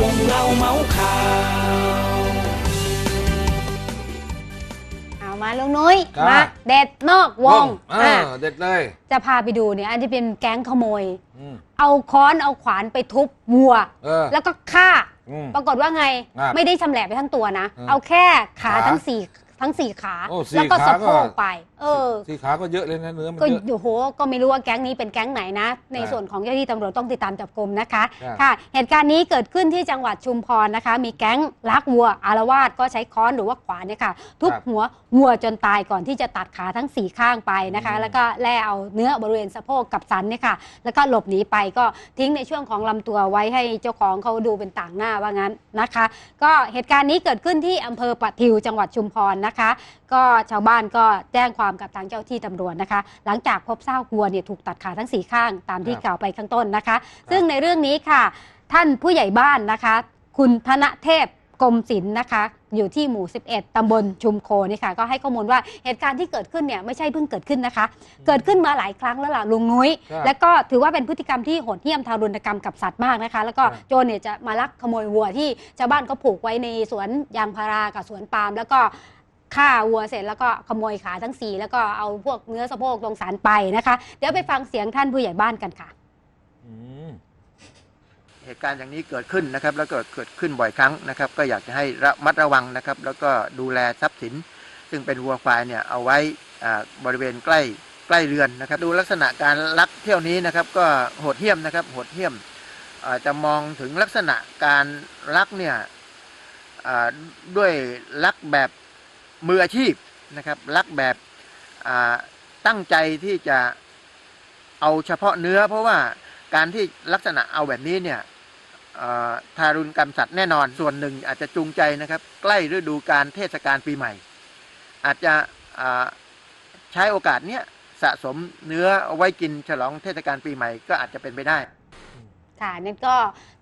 วงเล่าเมาส์ข่าว เอามาลุงนุ้ยครับ มาเด็ดนอกวงเอออะเด็ดเลยจะพาไปดูเนี่ยอันที่เป็นแก๊งขโมย อืม เอาค้อนเอาขวานไปทุบวัว เออแล้วก็ฆ่า อืมปรากฏว่าไงครับไม่ได้ชำแหละไปทั้งตัวนะอืมเอาแค่ขาขาทั้งสี่ทั้งสี่ขา โอ้สี่แล้วก็ขาสะโพก็กไปเออ สีขาก็เยอะเลยนะเนื้อมันก็เยอะ โอ้โหก็ไม่รู้ว่าแก๊งนี้เป็นแก๊งไหนนะ ในครับส่วนของเจ้าหน้าที่ตำรวจต้องติดตามจับกลุ่มนะคะ ครับ ค่ะ เหตุการณ์นี้เกิดขึ้นที่จังหวัดชุมพรนะคะ มีแก๊งลักวัวอารวาสก็ใช้ค้อนหรือว่าขวานเนี่ยค่ะ ทุบหัววัวจนตายก่อนที่จะตัดขาทั้งสี่ข้างไปนะคะแล้วก็แล่เอาเนื้อบริเวณสะโพกกับสันเนี่ยค่ะ แล้วก็หลบหนีไปก็ทิ้งในช่วงของลำตัวไว้ให้เจ้าของเขาดูเป็นต่างหน้าว่างั้นนะคะ ก็เหตุการณ์นี้เกิดขึ้นที่อำเภอปะทิวจังหวัดชุมพรนะคะ ก็ชาวบ้านก็แจ้งความกับทางเจ้าที่ตำรวจนะคะ หลังจากพบซากวัวเนี่ยถูกตัดขาทั้งสี่ข้างตามที่ครับกล่าวไปข้างต้นนะคะ ซึ่งในเรื่องนี้ค่ะ ท่านผู้ใหญ่บ้านนะคะ คุณธนเทพกรมศิลป์นะคะ อยู่ที่หมู่ 11 ตำบลชุมโคนี่ค่ะ ก็ให้ข้อมูลว่าเหตุการณ์ที่เกิดขึ้นเนี่ยไม่ใช่เพิ่งเกิดขึ้นนะคะ เกิดขึ้นมาหลายครั้งแล้วล่ะลุงนุ้ยครับและก็ถือว่าเป็นพฤติกรรมที่โหดเหี้ยมทารุณกรรมกับสัตว์มากนะคะ แล้วก็ครับโจรเนี่ยจะมาลักขโมยวัวที่ชาวบ้านเขาผูกไว้ในสวนยางพารากับสวนปาล์มแล้วก็ ฆ่าวัวเสร็จแล้วก็ขโมยขาทั้งสี่แล้วก็เอาพวกเนื้อสะโพกลงสารไปนะคะ เดี๋ยวไปฟังเสียงท่านผู้ใหญ่บ้านกันค่ะอืมเหตุการณ์อย่างนี้เกิดขึ้นนะครับ แล้วก็เกิดขึ้นบ่อยครั้งนะครับ ก็อยากจะให้ระมัดระวังนะครับ แล้วก็ดูแลทรัพย์สิน ซึ่งเป็นวัวควายเนี่ยเอาไว้บริเวณใกล้ใกล้เรือนนะครับ ดูลักษณะการลักเที่ยวนี้นะครับ ก็โหดเหี้ยมนะครับโหดเหี้ยมจะมองถึงลักษณะการลักเนี่ยด้วยลักแบบ มืออาชีพนะครับลักแบบตั้งใจที่จะเอาเฉพาะเนื้อ เพราะว่าการที่ลักษณะเอาแบบนี้เนี่ยทารุณกรรมสัตว์แน่นอนส่วนหนึ่งอาจจะจูงใจนะครับ ใกล้ฤดูการเทศกาลปีใหม่ อาจจะใช้โอกาสเนี้ยสะสมเนื้อเอาไว้กินฉลองเทศกาลปีใหม่ก็อาจจะเป็นไปได้ ค่ะนั่นก็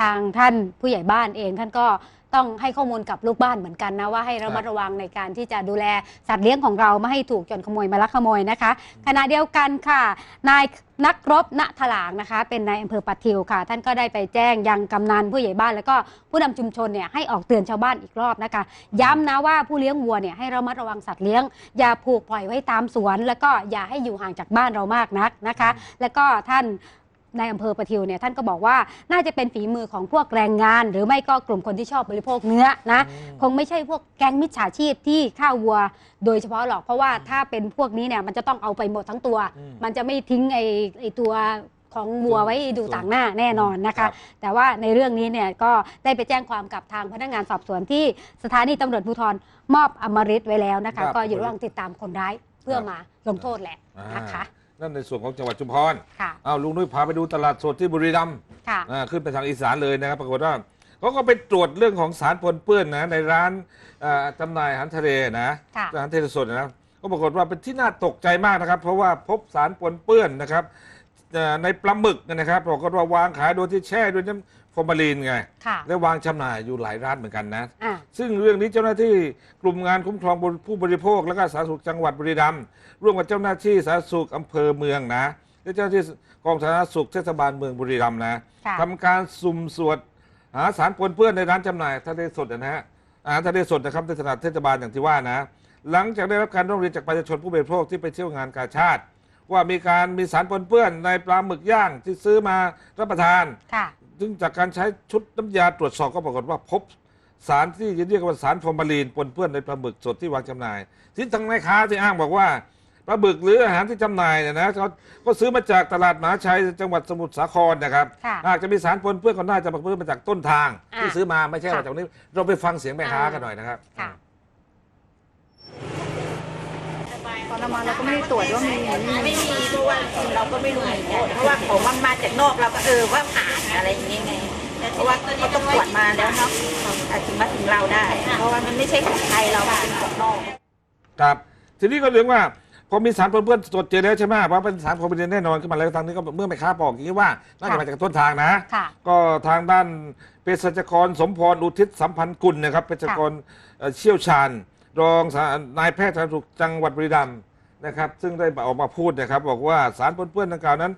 ทางท่านผู้ใหญ่บ้านเองท่านก็ ต้องให้ข้อมูลกับลูกบ้านเหมือนกันนะว่าให้ระมัดระวังในการที่จะดูแลสัตว์เลี้ยงของเราไม่ให้ถูกโจนขโมยมาลักขโมยนะคะ ขณะเดียวกันค่ะ นายนักรบณถลางนะคะ เป็นนายอำเภอปัทิวค่ะ ท่านก็ได้ไปแจ้งยังกำนันผู้ใหญ่บ้าน แล้วก็ผู้นำชุมชนเนี่ยให้ออกเตือนชาวบ้านอีกรอบนะคะ ย้ำนะว่าผู้เลี้ยงวัวเนี่ยให้ระมัดระวังสัตว์เลี้ยง อย่าผูกปล่อยไว้ตามสวน แล้วก็อย่าให้อยู่ห่างจากบ้านเรามากนักนะคะ แล้วก็ท่าน ในอำเภอประทิวเนี่ยท่านก็บอกว่าน่าจะเป็นฝีมือของพวกแรงงาน หรือไม่ก็กลุ่มคนที่ชอบบริโภคเนื้อนะคงไม่ใช่พวกแก๊งมิจฉาชีพที่ฆ่าวัว โดยเฉพาะหรอกเพราะว่าถ้าเป็นพวกนี้เนี่ยมันจะต้องเอาไปหมดทั้งตัว อืม มันจะไม่ทิ้งไอ้ไอ้ตัวของวัวไว้ดูต่างหน้าแน่นอนนะครัคะ บ แต่ว่าในเรื่องนี้เนี่ยก็ได้ไปแจ้งความกับทางพนักงานสอบสวนที่สถานีตำรวจภูธรมอบอมฤตไว้แล้วนะครัคะ บก็อยู่ระหว่างติดตามคนร้ายเพื่อมาลงโทษแหละอ่านะคะ นั่นในส่วนของจังหวัดชุมพรค่ะอ้าวลุงนุ้ยพาไปดูตลาดสดที่บุรีรัมย์ค่ะ อ่าขึ้นไปทางอีสานเลยนะครับ ปรากฏว่าเขาก็ไปตรวจเรื่องของสารปนเปื้อนนะในร้านอ่าจำหน่ายอาหารทะเลนะค่ะ อาหารทะเลสดนะก็ปรากฏว่าเป็นที่น่าตกใจมากนะครับ เพราะว่าพบสารปนเปื้อนนะครับเอ่อในปลาหมึกนะครับปรากฏว่าวางขายโดยที่แช่ด้วยน้ำ ฟอร์มาลีนไง ค่ะและวางจำหน่ายอยู่หลายร้านเหมือนกันนะ อ่าซึ่งเรื่องนี้เจ้าหน้าที่กลุ่มงานคุ้มครองผู้บริโภค และก็สาธารณสุขจังหวัดบุรีรัมย์ร่วมกับเจ้าหน้าที่สาธารณสุขอำเภอเมืองนะและเจ้าหน้าที่กองสาธารณสุขเทศบาลเมืองบุรีรัมย์นะค่ะ ทำการสุ่มสวดหาสารปนเปื้อนในร้านจำหน่ายทะเลสดนะฮะอาหารทะเลสดนะครับในตลาดเทศบาลอย่างที่ว่านะ หลังจากได้รับการร้องเรียนจากประชาชนผู้บริโภคที่ไปเที่ยวงานกาชาติ ว่ามีการมีสารปนเปื้อนในปลาหมึกย่างที่ซื้อมารับประทาน ค่ะ ซึ่งจากการใช้ชุดน้ำยาตรวจสอบก็ปรากฏว่าพบสารที่เรียกว่าสารฟอร์มาลีนปนเปื้อนในปลาหมึกสดที่วางจำหน่าย ที่ทางแม่ค้าที่อ้างบอกว่าปลาหมึกหรืออาหารที่จำหน่ายเนี่ยนะเขาก็ซื้อมาจากตลาดมหาชัยจังหวัดสมุทรสาครนะครับค่ะหากจะมีสารปนเปื้อนก็น่าจะมาเปื้อนมาจากต้นทาง อ่าที่ซื้อมาไม่ใช่ค่ะ มาจากนี้ เราไปฟังเสียงแม่ค้าอ่ากันหน่อยนะครับ ค่ะตอน เรามาเราก็ไม่ได้ตรวจว่ามีไม่มีเพราะว่าเราก็ไม่รู้เหมือนกันเพราะว่าของมันมาจากนอกเราก็เออว่าผ่านอะไรอย่างเงี้ยไงเพราะว่าเขาต้องตรวจมาแล้วเนาะอาจถึงมาถึงเราได้ เพราะว่ามันไม่ใช่ของไทยเราเป็นของนอกครับทีนี้ก็เรื่องว่าพอมีสารปนเปื้อนตรวจเจอแล้วใช่ไหมว่าเป็นสารฟอร์มาลีนแน่นอนขึ้นมาแล้วทางนี้ก็เมื่อแม่ค้าบอกอย่างนี้ว่าน่าจะมาจากต้นทางนะค่ะก็ทางด้านเภสัชกรสมพรอุทิศสัมพันธ์กุลนะครับเภสัชกรเอ่อเชี่ยวชาญ รองสานายแพทย์สาธารณสุขจังหวัดบุรีรัมย์ นะครับ ซึ่งได้ออกมาพูดนะครับ บอกว่าสารปนเปื้อนดังกล่าวนั้น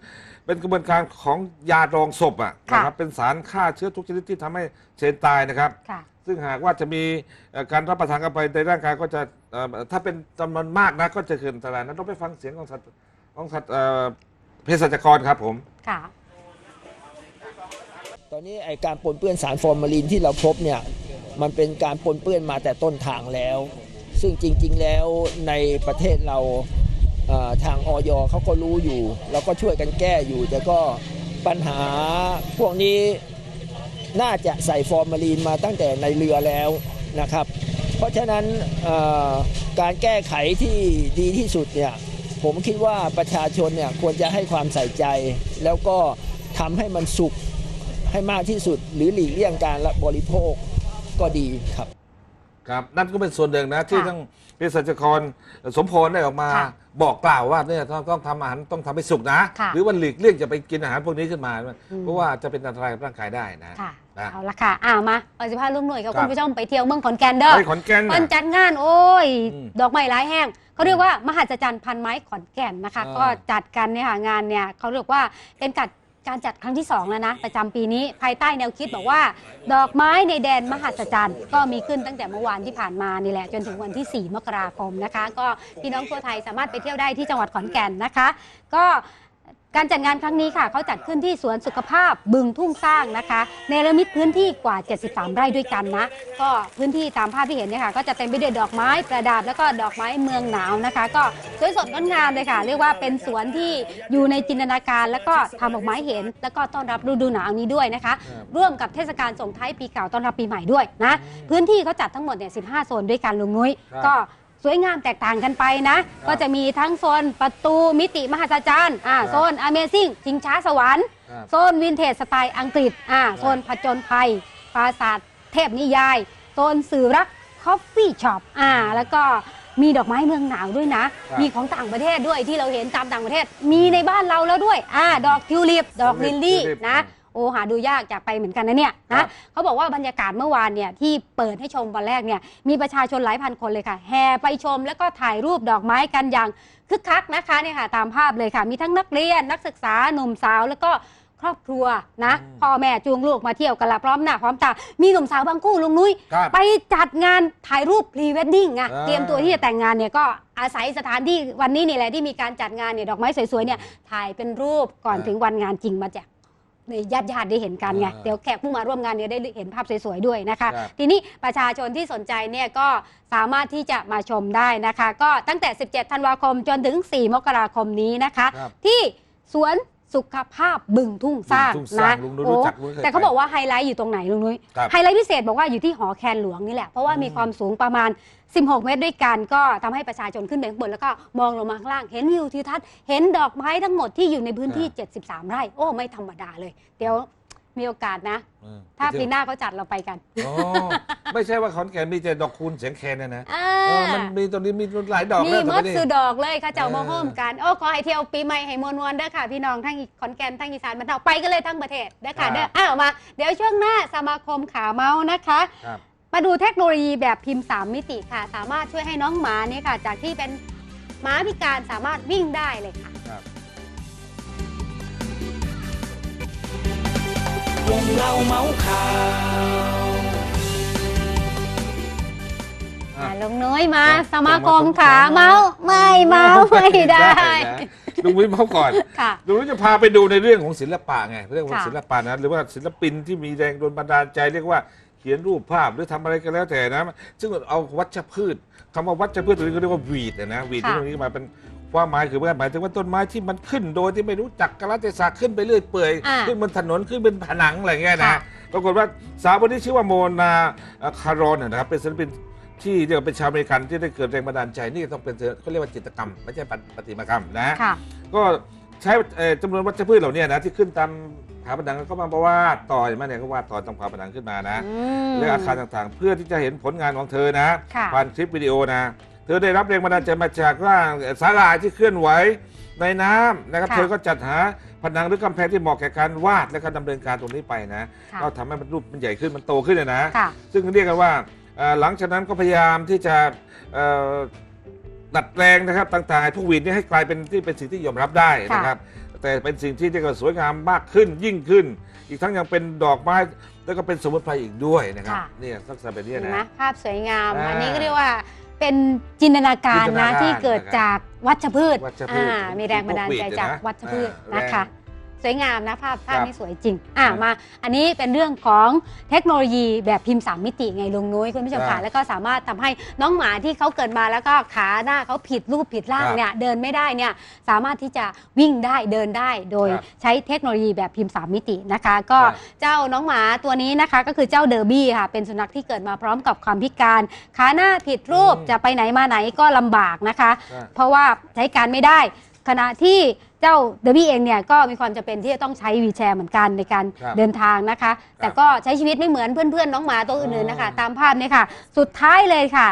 เป็นกระบวนการของยาดองศพอะค่ะนะครับเป็นสารฆ่าเชื้อทุกชนิดที่ทำให้เชนตายนะครับ ค่ะ ซึ่งหากว่าจะมีเอ่อการรับประทานเข้าไปในร่างกายก็จะเอ่อถ้าเป็นจำนวนมากนะก็จะเกิดอันตรายนะต้องไปฟังเสียงของสัตว์ของสัตว์เอ่อเภสัชกรครับผม ค่ะ ตอนนี้ไอการปนเปื้อนสารฟอร์มาลีนที่เราพบเนี่ยมันเป็นการปนเปื้อนมาแต่ต้นทางแล้ว ซึ่งจริง ๆ แล้วในประเทศเราทางออยเขาก็รู้อยู่ แล้วก็ช่วยกันแก้อยู่ แต่ก็ปัญหาพวกนี้น่าจะใส่ฟอร์มาลีนมาตั้งแต่ในเรือแล้วนะครับ เพราะฉะนั้นการแก้ไขที่ดีที่สุดเนี่ยผมคิดว่าประชาชนเนี่ยควรจะให้ความใส่ใจ แล้วก็ทำให้มันสุกให้มากที่สุด หรือหลีกเลี่ยงการบริโภคก็ดีครับ ครับนั่นก็เป็นส่วนหนึ่งนะที่ค่ะทั้งเภสัชกรสมพรได้ออกมา ค่ะบอกกล่าวว่าเนี่ยต้องต้องทำอาหารต้องทำให้สุกนะ ค่ะ หรือว่าหลีกเลี่ยงจะไปกินอาหารพวกนี้ขึ้นมาอืมเพราะว่าจะเป็นอันตรายกับร่างกายได้นะ ค่ะ นะ เอาละค่ะอ่ามาเอาสิพาลุงหน่วยกับครับคุณผู้ชมไปเที่ยวเมืองขอนแก่นเด้อไปขอนแก่นเพิ่นน่ะจัดงานโอ้ย อืมดอกไม้หลายแห้งเขาเรียกว่ามหัศจรรย์พันไม้ขอนแก่นนะคะ อ่าก็จัดกันเนี่ยค่ะงานเนี่ยเขาเรียกว่าเป็นการ การจัดครั้งที่ 2 แล้วนะ ประจำปีนี้ภายใต้แนวคิดบอกว่า ดอกไม้ในแดนมหัศจรรย์ ก็มีขึ้นตั้งแต่เมื่อวานที่ผ่านมานี่แหละ จนถึงวันที่ 4 มกราคมนะคะ ก็พี่น้องทั่วไทยสามารถไปเที่ยวได้ที่จังหวัดขอนแก่นนะคะ ก็ การจัดงานครั้งนี้ค่ะเขาจัดขึ้นที่สวนสุขภาพบึงทุ่งสร้างนะคะเนรมิตพื้นที่กว่า 73 ไร่ด้วยกันนะ ก็พื้นที่ตามภาพที่เห็นเนี่ยค่ะก็จะเต็มไปด้วยดอกไม้ประดับแล้วก็ดอกไม้เมืองหนาวนะคะ ก็สวยสดงดงามเลยค่ะ เรียกว่าเป็นสวนที่อยู่ในจินตนาการ แล้วก็ทำออกไม้เห็น แล้วก็ต้อนรับฤดูหนาวนี้ด้วยนะคะครับร่วมกับเทศกาลส่งท้ายปีเก่าต้อนรับปีใหม่ด้วยนะพื้นที่เขาจัดทั้งหมดเนี่ย15 โซนด้วยกันลุงนุ้ยครับ ก็ สวยงามแตกต่างกันไปนะ ก็จะมีทั้งโซนประตูมิติมหัศจรรย์อ่าครับโซน Amazing ชิงช้าสวรรค์ครับโซนวินเทจสไตล์อังกฤษอ่าโซนผจญภัย ปราสาทเทพนิยาย โซนสื่อรักคอฟฟี่ช็อปอ่าแล้วก็มีดอกไม้เมืองหนาวด้วยนะครับมีของต่างประเทศด้วยที่เราเห็นตามต่างประเทศ มีในบ้านเราแล้วด้วยอ่าดอกทิวลิป ดอกลิลลี่ทิวลิปนะ โอ้หาดูยากอยากไปเหมือนกันนะเนี่ยครันะบ เขาบอกว่าบรรยากาศเมื่อวานเนี่ยที่เปิดให้ชมวันแรกเนี่ยมีประชาชนหลายพันคนเลยค่ะ แห่ไปชมแล้วก็ถ่ายรูปดอกไม้กันอย่างคึกคักนะคะเนี่ยค่ะตามภาพเลยค่ะ มีทั้งนักเรียนนักศึกษาหนุ่มสาวแล้วก็ครอบครัวนะอืม พ่อแม่จูงลูกมาเที่ยวกันละพร้อมหน้าพร้อมตามีหนุ่มสาวบางคู่ลุงนุ้ย ครับ ไปจัดงานถ่ายรูปพรีเวดดิ้งไงอ่า เตรียมตัวที่จะแต่งงานเนี่ยก็อาศัยสถานที่วันนี้นี่แหละที่มีการจัดงานเนี่ยดอกไม้สวยๆเนี่ยถ่ายเป็นรูปก่อนถึงวันงานจริงมาแจกใน ญาติญาติๆได้เห็นกันไง อ่าเดี๋ยวแขกผู้มาร่วมงานเนี่ยได้เห็นภาพสวยๆด้วยนะคะ ครับทีนี้ประชาชนที่สนใจเนี่ยก็สามารถที่จะมาชมได้นะคะ ก็ตั้งแต่ 17 ธันวาคมจนถึง 4 มกราคมนี้นะคะ ครับที่สวนสุขภาพบึงทุ่งสร้างบึงทุ่งสร้านะงลุงนุ้ยโอ้รู้จักลุงเคยแต่เขาไปบอกว่าไฮไลท์อยู่ตรงไหนลุงนุ้ย ครับ ไฮไลท์พิเศษบอกว่าอยู่ที่หอแคนหลวงนี่แหละ เพราะว่ามีความสูงประมาณ 16 เมตรด้วยกันก็ทำให้ประชาชนขึ้นไปข้างบนแล้วก็มองลงมาข้างล่าง เห็นวิวทิวทัศน์เห็นดอกไม้ทั้งหมดที่อยู่ในพื้นที่ 73 ไร่ โอ้ ไม่ธรรมดาเลย เดี๋ยวมีโอกาสนะเออถ้าไปเที่ยวปีหน้าเขาจัดเราไปกันอ๋อไม่ใช่ว่าขอนแก่นมีแต่ดอกคูณเสียงแคนนะนะอ่าเออมันมีตรงนี้มีหลายดอกมีแล้วมแต่ดไม่ได้ สุดอกเลยค่ะเจ้าเออ มาโฮมกัน โอ้ขอให้เที่ยวปีใหม่ให้มวลวนๆเด้อค่ะพี่น้องทั้งขอนแก่นทั้งอีสานบรรเทาไปกันเลยทั้งประเทศเด้อค่ะเด้ออ้าวมา เดี๋ยวช่วงหน้าสมาคมขาเมาส์นะคะ ครับ มาดูเทคโนโลยีแบบพิมพ์ 3 มิติค่ะ สามารถช่วยให้น้องหมาเนี่ยค่ะ จากที่เป็นหมาพิการสามารถวิ่งได้เลยค่ะครับวงเล่าเมาส์ข่าวอะลงน้อยมาครับสมาคมสมาคมขาขาเมาส์ไม่เมาส์ไม่ได้นะลุงวิมเขาก่อนค่ะ ลุงวิมจะพาไปดูในเรื่องของศิลปะไงเรื่องของค่ะศิลปะนะหรือว่าศิลปินที่มีแรงโดนบันดาลใจเรียกว่าเขียนรูปภาพหรือทำอะไรก็แล้วแต่นะ ซึ่งเอาวัชพืชคำว่าวัชพืชตรงนี้เขาเรียกว่าวีดนะวีดที่ตรงนี้มาเป็นความหมายคือว่าหมายถึงว่าต้นไม้ที่มันขึ้นโดยที่ไม่รู้จักกาลเทศะขึ้นไปเรื่อยเปื่อยอ่าขึ้นบนถนนขึ้นเป็นผนังอะไรเงี้ยนะค่ะปรากฏว่าสาวคนนี้ชื่อว่าโมนาคารอนนะครับเป็นศิลปินที่เรียกว่าเป็นชาวอเมริกันที่ได้เกิดแรงบันดาลใจนี่ต้องเป็นเขาเรียกว่าจิตรกรรม ไม่ใช่ปฏิมากรรมนะค่ะก็ใช้เอ่อจำนวนวัชพืชเหล่านี้นะที่ขึ้นตาม ผาผนังก็มาบอกว่าดต่อเห็นไหมเนี่ยก็วาดต่อตรงผาผนังขึ้นมานะอืมเรื่องอาคารต่างๆ เพื่อที่จะเห็นผลงานของเธอนะค่ะผ่านคลิปวิดีโอนะ เธอได้รับแรงบันดาลใจมาจากร่างสาหร่ายที่เคลื่อนไหวในน้ำนะครับค่ะเธอก็จัดหาผนังหรือกำแพงที่เหมาะแก่การวาดและก็ดำเนินการตรงนี้ไปนะค่ะก็ทำให้มันรูปมันใหญ่ขึ้นมันโตขึ้นนะนะค่ะซึ่งเรียกกันว่าเอ่อหลังจากนั้นก็พยายามที่จะเอ่อดัดแปลงนะครับต่างๆพวกวินนี่ให้กลายเป็นที่เป็นสิ่งที่ยอมรับได้นะครับ แต่เป็นสิ่งที่เรียกว่าสวยงามมากขึ้นยิ่งขึ้น อีกทั้งยังเป็นดอกไม้แล้วก็เป็นสมุนไพรอีกด้วยนะครับค่ะ เนี่ยลักษณะแบบนี้เห็นไหมนะ ภาพสวยงาม อ่าอันนี้ก็เรียกว่าเป็นจินตนาการจินตนานะการที่เกิดจากวัชพืชวัชพืชอ่ามีแรงบันดาลใจจากวัชพืชอ่านะคะ สวยงามนะภาพภาพครับนี้สวยจริง อะครับมา อันนี้เป็นเรื่องของเทคโนโลยีแบบพิมพ์สามมิติไงลุงนุ้ยคุณผู้ชมครัค่ะบแล้วก็สามารถทำให้น้องหมาที่เขาเกิดมาแล้วก็ขาหน้าเขาผิดรูปผิดร่างครับเนี่ยเดินไม่ได้เนี่ยสามารถที่จะวิ่งได้เดินได้โดยครับใช้เทคโนโลยีแบบพิมพ์สามมิตินะคะ ก็ครับเจ้าน้องหมาตัวนี้นะคะ ก็คือเจ้าเดอร์บี้ค่ะเป็นสุนัขที่เกิดมาพร้อมกับความพิการ ขาหน้าผิดรูปอืมจะไปไหนมาไหนก็ลำบากนะคะครับเพราะว่าใช้การไม่ได้ขณะที่ เจ้าเดอร์บี้เองเนี่ยก็มีความจำเป็นที่จะต้องใช้วีลแชร์เหมือนกันในการครับเดินทางนะคะ แต่ก็ใช้ชีวิตไม่เหมือนเพื่อนๆน้องหมาตัวอื่นๆนะคะ ตามภาพนี้ค่ะ สุดท้ายเลยค่ะ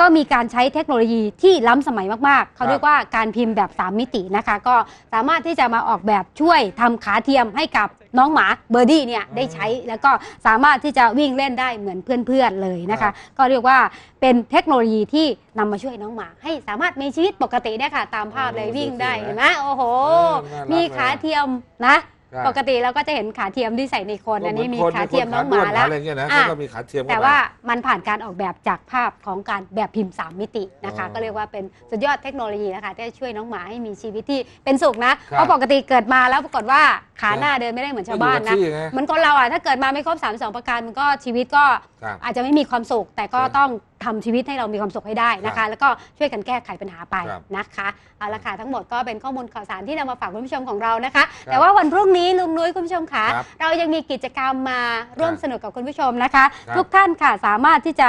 ก็มีการใช้เทคโนโลยีที่ล้ำสมัยมากๆ เขาเรียกว่าการพิมพ์แบบ 3 มิตินะคะ ก็สามารถที่จะมาออกแบบช่วยทำขาเทียมให้กับ น้องหมาเบอร์ดี้เนี่ยได้ใช้แล้วก็สามารถที่จะวิ่งเล่นได้เหมือนเพื่อนๆเลยนะครัคะ บ ก็เรียกว่าเป็นเทคโนโลยีที่นำมาช่วยน้องหมา ให้สามารถมีชีวิตปกติได้ค่ะ ตามภาพเลยวิ่งได้เห็นไหมโอ้โห เออน่ารักมีขาเทียมนะครับ ปกติเราก็จะเห็นขาเทียมที่ใส่ในคนอันนี้มีก็หขาคเทียมน้องหมาคแล้วอะไรเงี้ยนะอะเขาก็มีขาเทียมเข้แต่ไปว่ามันผ่านการออกแบบจากภาพของการแบบพิมพ์ 3 มิตินะคะอ๋อก็เรียกว่าเป็นสุดยอดเทคโนโลยีนะคะที่จะช่วยน้องหมาให้มีชีวิตที่เป็นสุขนะครับเพราะปกติเกิดมาแล้วปรากฏว่าขาหน้าเดินไม่ได้เหมือนชาวบ้านนะไม่อยู่กับที่ไงเหมือนคนเราอะถ้าเกิดมาไม่ครบ3 2ประการมันก็ชีวิตก็ ครับอาจจะไม่มีความสุข แต่ก็ครับต้องทำชีวิตให้เรามีความสุขให้ได้นะครัคะบแล้วก็ช่วยกันแก้ไขปัญหาไปครับนะคะเอาละค่ะทั้งหมดก็เป็นข้อมูลข่าวสารที่นำมาฝากคุณผู้ชมของเรานะคะครับแต่ว่าวันพรุ่งนี้ลุงนุ้ยคุณผู้ชมค่ะครับเรายังมีกิจกรรมมาร่วมครับสนุกกับคุณผู้ชมนะคะครับทุกท่านค่ะสามารถที่จะ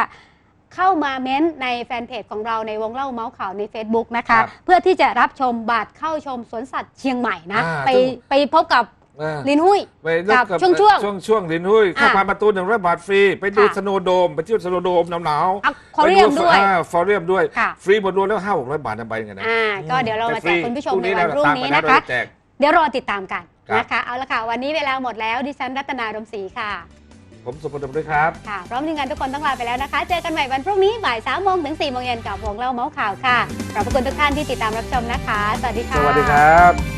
เข้ามาเม้นต์ในแฟนเพจของเราในวงเล่าเมาส์ข่าวใน Facebook นะคะครับเพื่อที่จะรับชมบัตรเข้าชมสวนสัตว์เชียงใหม่นะอ่าไปซึ่งไปพบกับเออ ลินหุ้ยไปเลือกกับช่วงๆช่วงช่วงลินหุ้ยเข้าอะผ่านประตูหนึ่งร้อยบาทฟรี ไปดูค่ะสโนว์โดม ไปเที่ยวสโนว์โดมหนาวอัคอเรียมด้วยฟอเรียมด้วยค่ะฟรีหมดรวมแล้วห้าหกร้อยบาทนะใบเงินนะอ่าก็เดี๋ยวเรามาแต่แจกคุณผู้ชมพในวันพรุ่งนี้ตามนะคะไปเราจแจกเดี๋ยวรอติดตามกันครับนะคะเอาละค่ะ วันนี้เวลาหมดแล้วดิฉันรัตนารมศรีค่ะ ผมสุพลดมด้วยครับค่ะพร้อมทีมงานทุกคนต้องลาไปแล้วนะคะ เจอกันใหม่วันพรุ่งนี้บ่าย3โมงถึง4โมงเย็นกับวงเล่าเมาส์ข่าวค่ะขอบพระคุณทุกท่านที่ติดตามรับชมนะคะ สวัสดีสค่ะวัสดีครับ